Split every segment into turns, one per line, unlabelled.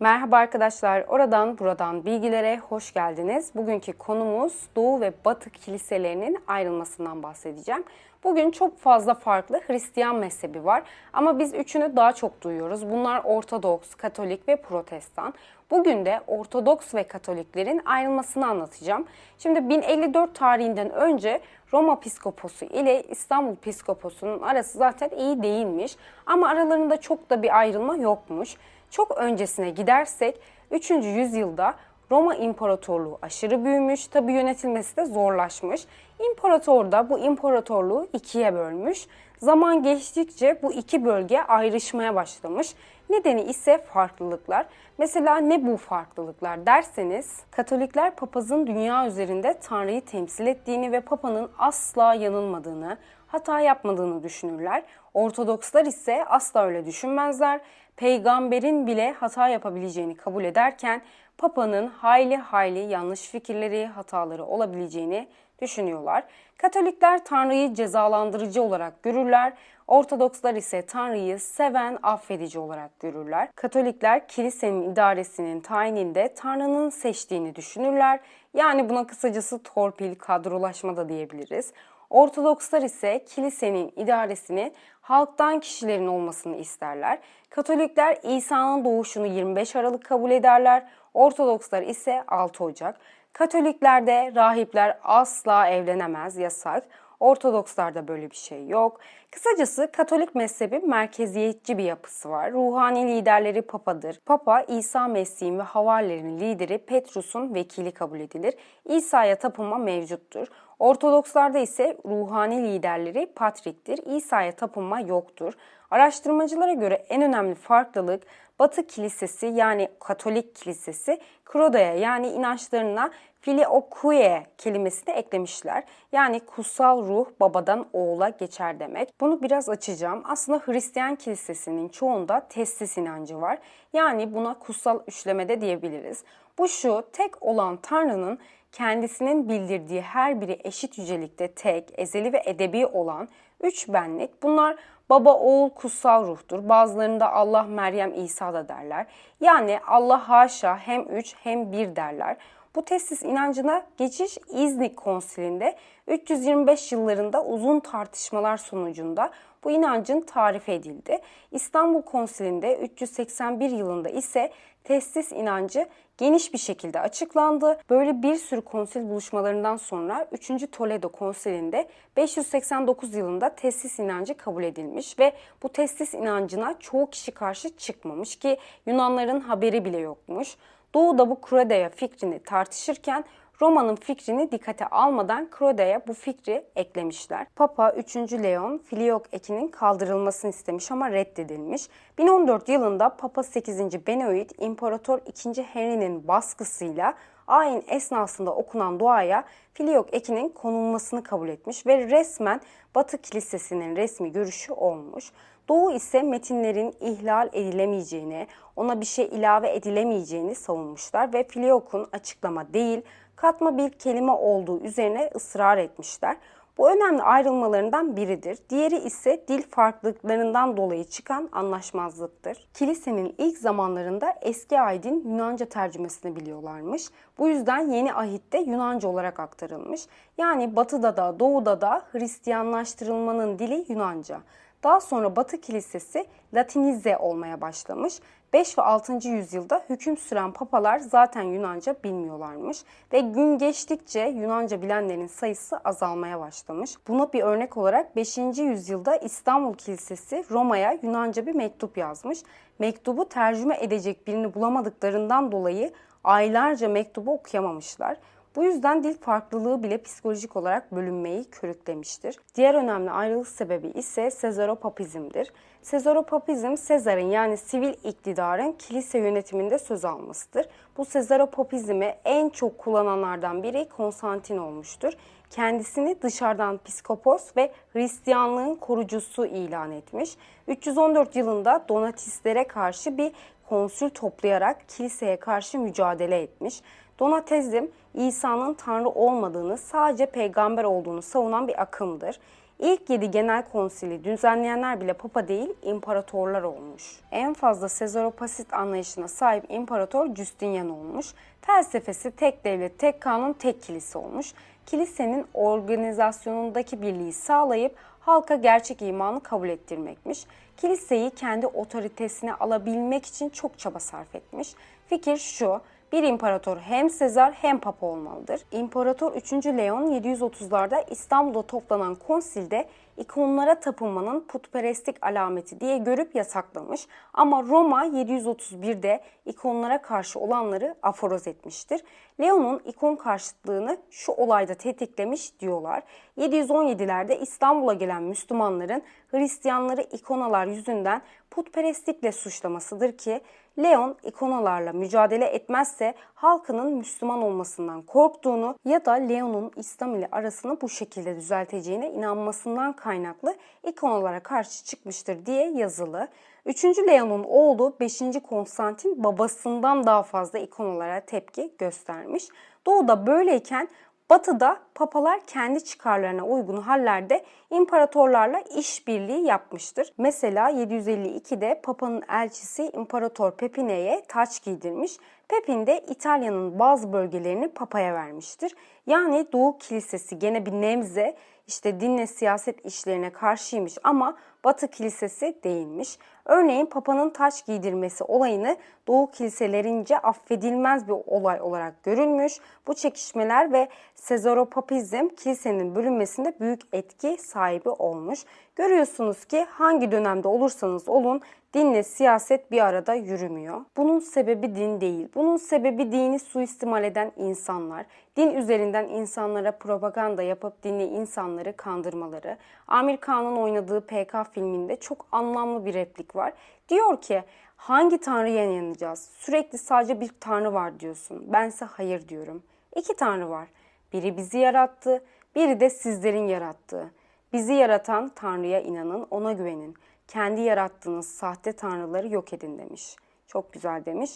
Merhaba arkadaşlar, oradan buradan bilgilere hoş geldiniz. Bugünkü konumuz Doğu ve Batı kiliselerinin ayrılmasından bahsedeceğim. Bugün çok fazla farklı Hristiyan mezhebi var ama biz üçünü daha çok duyuyoruz. Bunlar Ortodoks, Katolik ve Protestan. Bugün de Ortodoks ve Katoliklerin ayrılmasını anlatacağım. Şimdi 1054 tarihinden önce Roma Piskoposu ile İstanbul Piskoposu'nun arası zaten iyi değilmiş ama aralarında çok da bir ayrılma yokmuş. Çok öncesine gidersek 3. yüzyılda Roma İmparatorluğu aşırı büyümüş, tabi yönetilmesi de zorlaşmış. İmparator da bu imparatorluğu ikiye bölmüş. Zaman geçtikçe bu iki bölge ayrışmaya başlamış. Nedeni ise farklılıklar. Mesela ne bu farklılıklar derseniz, Katolikler papazın dünya üzerinde Tanrı'yı temsil ettiğini ve papanın asla yanılmadığını, hata yapmadığını düşünürler. Ortodokslar ise asla öyle düşünmezler. Peygamberin bile hata yapabileceğini kabul ederken Papa'nın hayli hayli yanlış fikirleri, hataları olabileceğini düşünüyorlar. Katolikler Tanrı'yı cezalandırıcı olarak görürler. Ortodokslar ise Tanrı'yı seven, affedici olarak görürler. Katolikler kilisenin idaresinin tayininde Tanrı'nın seçtiğini düşünürler. Yani buna kısacası torpil, kadrolaşma da diyebiliriz. Ortodokslar ise kilisenin idaresini halktan kişilerin olmasını isterler. Katolikler İsa'nın doğuşunu 25 Aralık kabul ederler. Ortodokslar ise 6 Ocak. Katoliklerde rahipler asla evlenemez, yasak. Ortodokslarda böyle bir şey yok. Kısacası Katolik mezhebi merkeziyetçi bir yapısı var. Ruhani liderleri papadır. Papa İsa Mesih'in ve havarilerin lideri Petrus'un vekili kabul edilir. İsa'ya tapınma mevcuttur. Ortodokslarda ise ruhani liderleri patriktir. İsa'ya tapınma yoktur. Araştırmacılara göre en önemli farklılık Batı Kilisesi yani Katolik Kilisesi Kroda'ya yani inançlarına filiokuye kelimesini eklemişler. Yani kutsal ruh babadan oğula geçer demek. Bunu biraz açacağım. Aslında Hristiyan kilisesinin çoğunda testis inancı var. Yani buna kutsal üçlemede diyebiliriz. Bu şu tek olan Tanrı'nın kendisinin bildirdiği her biri eşit yücelikte tek, ezeli ve edebi olan üç benlik. Bunlar baba, oğul, kutsal ruhtur. Bazılarında Allah, Meryem, İsa da derler. Yani Allah haşa hem üç hem bir derler. Bu testis inancına geçiş İznik Konsili'nde 325 yıllarında uzun tartışmalar sonucunda bu inancın tarifi edildi. İstanbul Konsili'nde 381 yılında ise testis inancı geniş bir şekilde açıklandı. Böyle bir sürü konsil buluşmalarından sonra 3. Toledo Konsili'nde 589 yılında testis inancı kabul edilmiş ve bu testis inancına çoğu kişi karşı çıkmamış ki Yunanların haberi bile yokmuş. Doğu'da bu Krodeya fikrini tartışırken Roma'nın fikrini dikkate almadan Krodeya bu fikri eklemişler. Papa 3. Leon Filiok ekinin kaldırılmasını istemiş ama reddedilmiş. 1014 yılında Papa 8. Benoit İmparator 2. Henry'nin baskısıyla ayin esnasında okunan duaya Filiok ekinin konulmasını kabul etmiş ve resmen Batı Kilisesi'nin resmi görüşü olmuş. Doğu ise metinlerin ihlal edilemeyeceğini, ona bir şey ilave edilemeyeceğini savunmuşlar ve Filiok'un açıklama değil, katma bir kelime olduğu üzerine ısrar etmişler. Bu önemli ayrılmalarından biridir. Diğeri ise dil farklılıklarından dolayı çıkan anlaşmazlıktır. Kilisenin ilk zamanlarında eski ahitin Yunanca tercümesini biliyorlarmış. Bu yüzden yeni ahitte Yunanca olarak aktarılmış. Yani batıda da doğuda da Hristiyanlaştırılmanın dili Yunanca. Daha sonra Batı Kilisesi Latinize olmaya başlamış. 5 ve 6. yüzyılda hüküm süren papalar zaten Yunanca bilmiyorlarmış ve gün geçtikçe Yunanca bilenlerin sayısı azalmaya başlamış. Buna bir örnek olarak 5. yüzyılda İstanbul Kilisesi Roma'ya Yunanca bir mektup yazmış. Mektubu tercüme edecek birini bulamadıklarından dolayı aylarca mektubu okuyamamışlar. Bu yüzden dil farklılığı bile psikolojik olarak bölünmeyi körüklemiştir. Diğer önemli ayrılık sebebi ise Sezaropapizmdir. Sezaropapizm, Sezar'ın yani sivil iktidarın kilise yönetiminde söz almasıdır. Bu Sezaropapizmi en çok kullananlardan biri Konstantin olmuştur. Kendisini dışarıdan piskopos ve Hristiyanlığın korucusu ilan etmiş. 314 yılında Donatistlere karşı bir konsül toplayarak kiliseye karşı mücadele etmiş. Donatezm, İsa'nın Tanrı olmadığını, sadece peygamber olduğunu savunan bir akımdır. İlk 7 genel konsili düzenleyenler bile papa değil imparatorlar olmuş. En fazla Sezaropasit anlayışına sahip imparator Justinian olmuş. Felsefesi tek devlet, tek kanun, tek kilise olmuş. Kilisenin organizasyonundaki birliği sağlayıp halka gerçek imanı kabul ettirmekmiş. Kiliseyi kendi otoritesine alabilmek için çok çaba sarf etmiş. Fikir şu, bir imparator hem Sezar hem Papa olmalıdır. İmparator 3. Leon 730'larda İstanbul'da toplanan konsilde ikonlara tapınmanın putperestlik alameti diye görüp yasaklamış. Ama Roma 731'de ikonlara karşı olanları aforoz etmiştir. Leon'un ikon karşıtlığını şu olayda tetiklemiş diyorlar. 717'lerde İstanbul'a gelen Müslümanların Hristiyanları ikonalar yüzünden putperestlikle suçlamasıdır ki Leon ikonalarla mücadele etmezse halkının Müslüman olmasından korktuğunu ya da Leon'un İslam ile arasını bu şekilde düzelteceğine inanmasından kaynaklı ikonalara karşı çıkmıştır diye yazılı. 3. Leon'un oğlu 5. Konstantin babasından daha fazla ikonalara tepki göstermiş. Doğuda böyleyken Batı'da papalar kendi çıkarlarına uygun hallerde imparatorlarla işbirliği yapmıştır. Mesela 752'de papanın elçisi İmparator Pepine'ye taç giydirmiş. Pepin de İtalya'nın bazı bölgelerini papaya vermiştir. Yani Doğu Kilisesi gene bir nemze işte dinle siyaset işlerine karşıymış ama Batı Kilisesi değilmiş. Örneğin Papa'nın taç giydirmesi olayını Doğu kiliselerince affedilmez bir olay olarak görülmüş. Bu çekişmeler ve Sezaropapizm kilisenin bölünmesinde büyük etki sahibi olmuş. Görüyorsunuz ki hangi dönemde olursanız olun dinle siyaset bir arada yürümüyor. Bunun sebebi din değil. Bunun sebebi dini suistimal eden insanlar. Din üzerinden insanlara propaganda yapıp dinli insanları kandırmaları. Amir Khan'ın oynadığı PK filminde çok anlamlı bir replik var. Diyor ki hangi tanrıya inanacağız? Sürekli sadece bir tanrı var diyorsun. Bense hayır diyorum. İki tanrı var. Biri bizi yarattı, biri de sizlerin yarattığı. Bizi yaratan Tanrı'ya inanın, ona güvenin. Kendi yarattığınız sahte tanrıları yok edin demiş. Çok güzel demiş.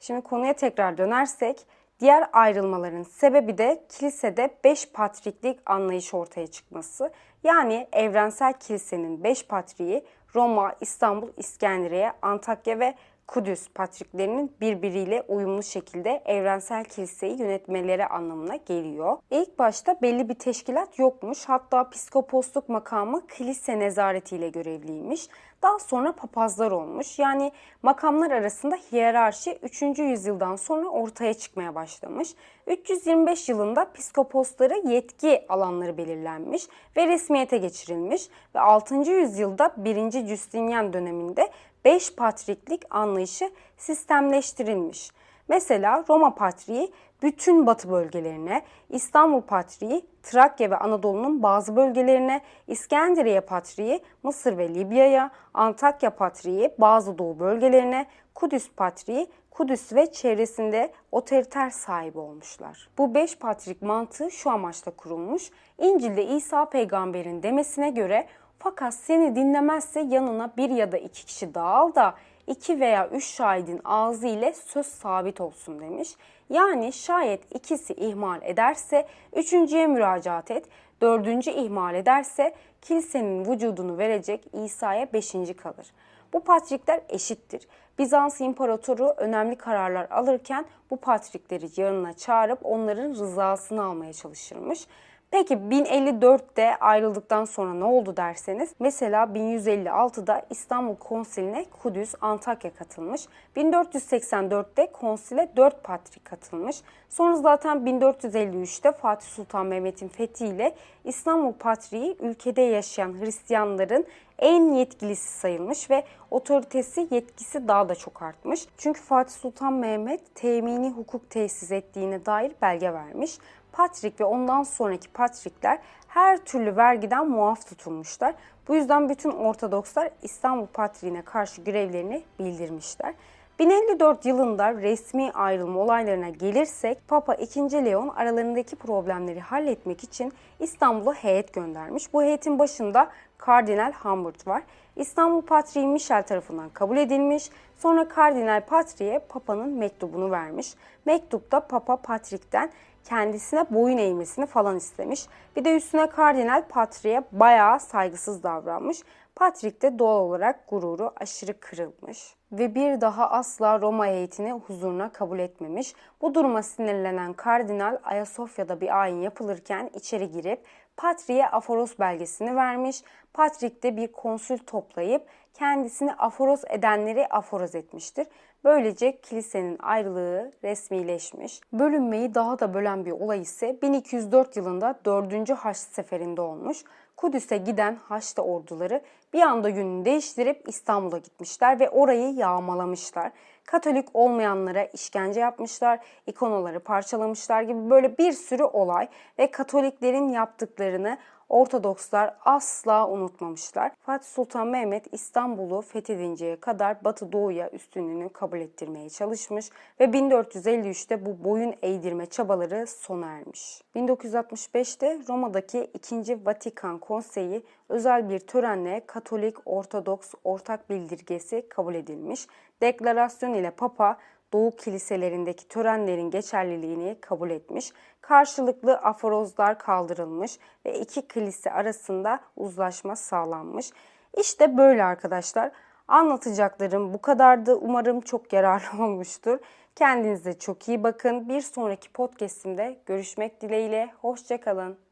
Şimdi konuya tekrar dönersek, diğer ayrılmaların sebebi de kilisede beş patriklik anlayış ortaya çıkması. Yani evrensel kilisenin beş patriği Roma, İstanbul, İskenderiye, Antakya ve Kudüs patriklerinin birbiriyle uyumlu şekilde evrensel kiliseyi yönetmeleri anlamına geliyor. İlk başta belli bir teşkilat yokmuş. Hatta piskoposluk makamı kilise nezaretiyle görevliymiş. Daha sonra papazlar olmuş. Yani makamlar arasında hiyerarşi 3. yüzyıldan sonra ortaya çıkmaya başlamış. 325 yılında piskoposlara yetki alanları belirlenmiş ve resmiyete geçirilmiş ve 6. yüzyılda 1. Justinian döneminde 5 patriklik anlayışı sistemleştirilmiş. Mesela Roma Patriği bütün batı bölgelerine, İstanbul Patriği Trakya ve Anadolu'nun bazı bölgelerine, İskenderiye Patriği Mısır ve Libya'ya, Antakya Patriği bazı doğu bölgelerine, Kudüs Patriği Kudüs ve çevresinde otoriter sahibi olmuşlar. Bu beş patrik mantığı şu amaçla kurulmuş. İncil'de İsa peygamberin demesine göre fakat seni dinlemezse yanına bir ya da iki kişi daha al da iki veya üç şahidin ağzı ile söz sabit olsun demiş. Yani şayet ikisi ihmal ederse üçüncüye müracaat et, dördüncü ihmal ederse kilisenin vücudunu verecek İsa'ya beşinci kalır. Bu patrikler eşittir. Bizans İmparatoru önemli kararlar alırken bu patrikleri yanına çağırıp onların rızasını almaya çalışırmış. Peki 1054'te ayrıldıktan sonra ne oldu derseniz mesela 1156'da İstanbul Konsili'ne Kudüs, Antakya katılmış. 1484'te konsile 4 patrik katılmış. Sonra zaten 1453'te Fatih Sultan Mehmet'in fethiyle İstanbul Patriği ülkede yaşayan Hristiyanların en yetkilisi sayılmış ve otoritesi yetkisi daha da çok artmış. Çünkü Fatih Sultan Mehmet temini hukuk tesis ettiğine dair belge vermiş. Patrik ve ondan sonraki patrikler her türlü vergiden muaf tutulmuşlar. Bu yüzden bütün Ortodokslar İstanbul Patriğine karşı görevlerini bildirmişler. 1054 yılında resmi ayrılma olaylarına gelirsek Papa II. Leon aralarındaki problemleri halletmek için İstanbul'a heyet göndermiş. Bu heyetin başında Kardinal Humbert var. İstanbul Patriği Michel tarafından kabul edilmiş. Sonra Kardinal Patriğe Papa'nın mektubunu vermiş. Mektupta Papa Patrik'ten kendisine boyun eğmesini falan istemiş. Bir de üstüne Kardinal Patrick'e bayağı saygısız davranmış. Patrick de doğal olarak gururu aşırı kırılmış ve bir daha asla Roma heyetini huzuruna kabul etmemiş. Bu duruma sinirlenen kardinal Ayasofya'da bir ayin yapılırken içeri girip Patrick'e aforos belgesini vermiş. Patrick de bir konsül toplayıp kendisini aforos edenleri aforoz etmiştir. Böylece kilisenin ayrılığı resmileşmiş. Bölünmeyi daha da bölen bir olay ise 1204 yılında 4. Haç Seferi'nde olmuş. Kudüs'e giden Haçlı orduları bir anda yönünü değiştirip İstanbul'a gitmişler ve orayı yağmalamışlar. Katolik olmayanlara işkence yapmışlar, ikonaları parçalamışlar gibi böyle bir sürü olay ve Katoliklerin yaptıklarını Ortodokslar asla unutmamışlar. Fatih Sultan Mehmet İstanbul'u fethedinceye kadar Batı Doğu'ya üstünlüğünü kabul ettirmeye çalışmış ve 1453'te bu boyun eğdirme çabaları sona ermiş. 1965'te Roma'daki 2. Vatikan Konseyi özel bir törenle Katolik Ortodoks ortak bildirgesi kabul edilmiş. Deklarasyon ile Papa Doğu kiliselerindeki törenlerin geçerliliğini kabul etmiş, karşılıklı aforozlar kaldırılmış ve iki kilise arasında uzlaşma sağlanmış. İşte böyle arkadaşlar. Anlatacaklarım bu kadardı. Umarım çok yararlı olmuştur. Kendinize çok iyi bakın. Bir sonraki podcastimde görüşmek dileğiyle. Hoşçakalın.